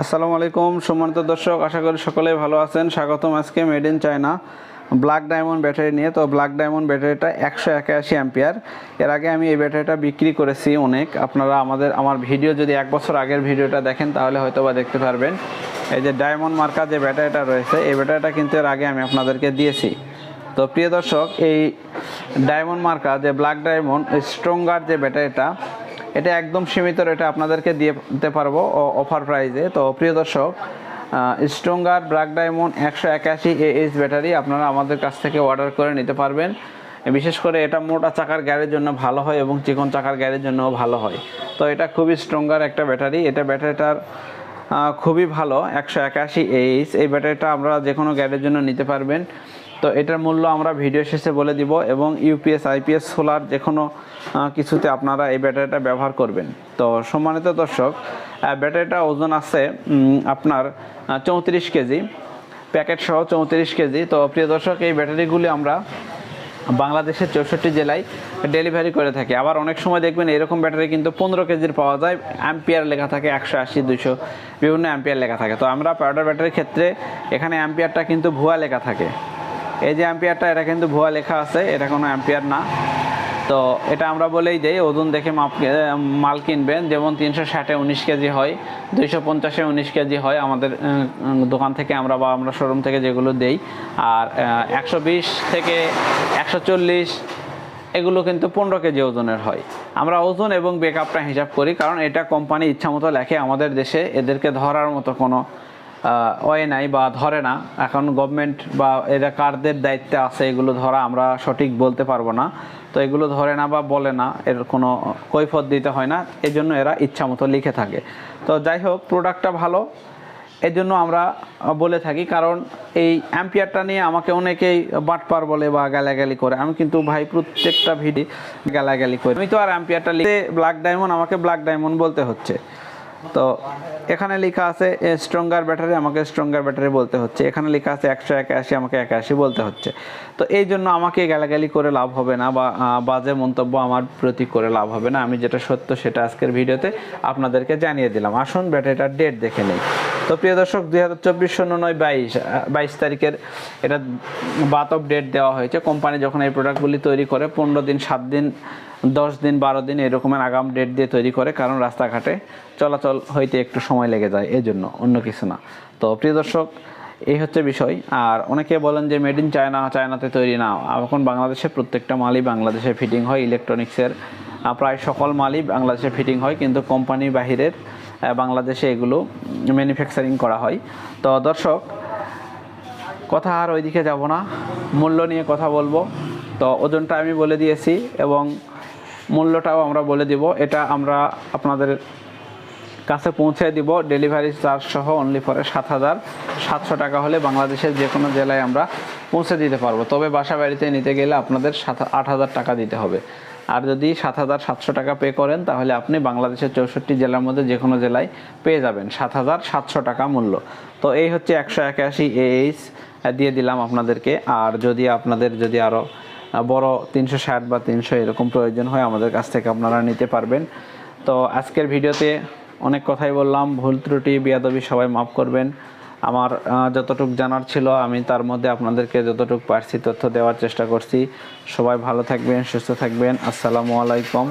আসসালামু আলাইকুম, সম্মানিত দর্শক, আশা করি সকলেই ভালো আছেন। স্বাগতম আজকে made in China black diamond battery নিয়ে। তো ব্ল্যাক ডায়মন্ড ব্যাটারিটা একশো একাশি অ্যাম্পিয়ার। এর আগে আমি এই ব্যাটারিটা বিক্রি করেছি অনেক। আপনারা আমাদের, আমার ভিডিও যদি এক বছর আগের ভিডিওটা দেখেন, তাহলে হয়তো বা দেখতে পারবেন। এই যে ডায়মন্ড মার্কা যে ব্যাটারিটা রয়েছে, এই ব্যাটারিটা কিন্তু এর আগে আমি আপনাদেরকে দিয়েছি। তো প্রিয় দর্শক, এই ডায়মন্ড মার্কা যে ব্ল্যাক ডায়মন্ড স্ট্রঙ্গার যে ব্যাটারিটা এটা একদম সীমিত রেটে আপনাদেরকে দিয়ে দিতে পারব অফার প্রাইজে তো প্রিয় দর্শক স্ট্রঙ্গার ব্ল্যাক ডায়মন্ড একশো একাশি এইচ ব্যাটারি আপনারা আমাদের কাছ থেকে অর্ডার করে নিতে পারবেন। বিশেষ করে এটা মোটা চাকার গ্যারের জন্য ভালো হয় এবং চিকন চাকার গ্যারের জন্যও ভালো হয়। তো এটা খুবই স্ট্রঙ্গার একটা ব্যাটারি এটা ব্যাটারিটার খুবই ভালো, একশো একাশি এইচ এই ব্যাটারিটা আমরা যে কোনো গ্যারের জন্য নিতে পারবেন। তো এটার মূল্য আমরা ভিডিও শেষে বলে দিব এবং ইউপিএস, আইপিএস, সোলার যে কোনো কিছুতে আপনারা এই ব্যাটারিটা ব্যবহার করবেন। তো সম্মানিত দর্শক ব্যাটারিটা ওজন আছে আপনার চৌত্রিশ কেজি, প্যাকেট সহ চৌত্রিশ কেজি। তো প্রিয় দর্শক, এই ব্যাটারিগুলি আমরা বাংলাদেশের চৌষট্টি জেলায় ডেলিভারি করে থাকি। আবার অনেক সময় দেখবেন এরকম ব্যাটারি কিন্তু পনেরো কেজির পাওয়া যায়, অ্যাম্পিয়ার লেখা থাকে একশো আশি দুশো বিভিন্ন অ্যাম্পিয়ার লেখা থাকে। তো আমরা পাউডার ব্যাটারির ক্ষেত্রে এখানে অ্যাম্পিয়ারটা কিন্তু ভুয়া লেখা থাকে। এই যে অ্যাম্পিয়ারটা এটা কিন্তু ভুয়া লেখা আছে, এটা কোনো অ্যাম্পিয়ার না। তো এটা আমরা বলেই দেই, ওজন দেখে মাপ মাল কিনবেন, যেমন তিনশো ষাটে উনিশ কেজি হয়, দুইশো পঞ্চাশে উনিশ কেজি হয়, আমাদের দোকান থেকে আমরা বা আমরা শোরুম থেকে যেগুলো দেই। আর একশো বিশ থেকে একশো চল্লিশ, এগুলো কিন্তু পনেরো কেজি ওজনের হয়। আমরা ওজন এবং বেকআপটা হিসাব করি, কারণ এটা কোম্পানি ইচ্ছামতো লেখে আমাদের দেশে, এদেরকে ধরার মতো কোনো ওয়ে নাই বা ধরে না। এখন গভর্নমেন্ট বা এরা কারদের দায়িত্বে আছে এগুলো ধরা আমরা সঠিক বলতে পারব না। তো এগুলো ধরে না বা বলে না, এর কোনো কৈফত দিতে হয় না। এই জন্য এরা ইচ্ছা মতো লিখে থাকে। তো যাই হোক প্রোডাক্টটা ভালো। এই জন্য আমরা বলে থাকি, কারণ এই অ্যাম্পিয়ারটা নিয়ে আমাকে অনেকেই বাটপার বলে বা গালাগালি করে। আমি কিন্তু ভাই, প্রত্যেকটা ভিডি গালাগালি করি। আমি তো আর অ্যাম্পিয়ারটা লিখে ব্ল্যাক ডায়মন্ড আমাকে ব্ল্যাক ডায়মন্ড বলতে হচ্ছে। তো এখানে লেখা আছে স্ট্রঙ্গার ব্যাটারি আমাকে স্ট্রঙ্গার ব্যাটারি বলতে হচ্ছে। এখানে লেখা আছে একশো একাশি, আমাকে একাশি বলতে হচ্ছে। তো এই জন্য আমাকে গালাগালি করে লাভ হবে না বা বাজে মন্তব্য আমার প্রতি করে লাভ হবে না। আমি যেটা সত্য সেটা আজকের ভিডিওতে আপনাদেরকে জানিয়ে দিলাম। আসুন ব্যাটারিটার ডেট দেখে নেই। তো প্রিয় দর্শক, দুই হাজার চব্বিশ শূন্য নয় বাইশ বাইশ তারিখের এটা বাত অফ ডেট দেওয়া হয়েছে। কোম্পানি যখন এই প্রোডাক্টগুলি তৈরি করে, পনেরো দিন, সাত দিন দশ দিন, বারো দিন এরকমের আগাম ডেট দিয়ে তৈরি করে, কারণ রাস্তাঘাটে চলাচল হইতে একটু সময় লেগে যায় এই জন্য অন্য কিছু না। তো প্রিয় দর্শক, এই হচ্ছে বিষয়। আর অনেকে বলেন যে মেড ইন চায়না চায়নাতে তৈরি না। এখন বাংলাদেশে প্রত্যেকটা মালই বাংলাদেশে ফিটিং হয় ইলেকট্রনিক্সের প্রায় সকল মালই বাংলাদেশে ফিটিং হয়, কিন্তু কোম্পানি বাহিরের বাংলাদেশে এগুলো ম্যানুফ্যাকচারিং করা হয়। তো দর্শক, কথা আর ওইদিকে যাব না। মূল্য নিয়ে কথা বলব। তো ওজনটা আমি বলে দিয়েছি এবং মূল্যটাও আমরা বলে দিব। এটা আমরা আপনাদের কাছে পৌঁছে দিব। ডেলিভারি চার্জ সহ অনলি ফরে সাত হাজার। সাতশো টাকা হলে বাংলাদেশের যে কোনো জেলায় আমরা পৌঁছে দিতে পারব। তবে বাসা বাড়িতে নিতে গেলে আপনাদের সাত, আট হাজার টাকা দিতে হবে। আর যদি সাত হাজার সাতশো টাকা পে করেন, তাহলে আপনি বাংলাদেশের চৌষট্টি জেলার মধ্যে যে কোনো জেলায় পেয়ে যাবেন সাত হাজার সাতশো টাকা মূল্য। তো এই হচ্ছে একশো একাশি এইচ দিয়ে দিলাম আপনাদেরকে। আর যদি আপনাদের যদি আরও বড় তিনশো ষাট বা তিনশো এরকম প্রয়োজন হয় আমাদের কাছ থেকে আপনারা নিতে পারবেন। তো আজকের ভিডিওতে অনেক কথাই বললাম, ভুল ত্রুটি, বিয়াদবি সবাই মাফ করবেন। আমার যতটুক জানার ছিল আমি তার মধ্যে আপনাদেরকে যতটুক পারছি তথ্য দেওয়ার চেষ্টা করছি। সবাই ভালো থাকবেন, সুস্থ থাকবেন। আসসালামু আলাইকুম।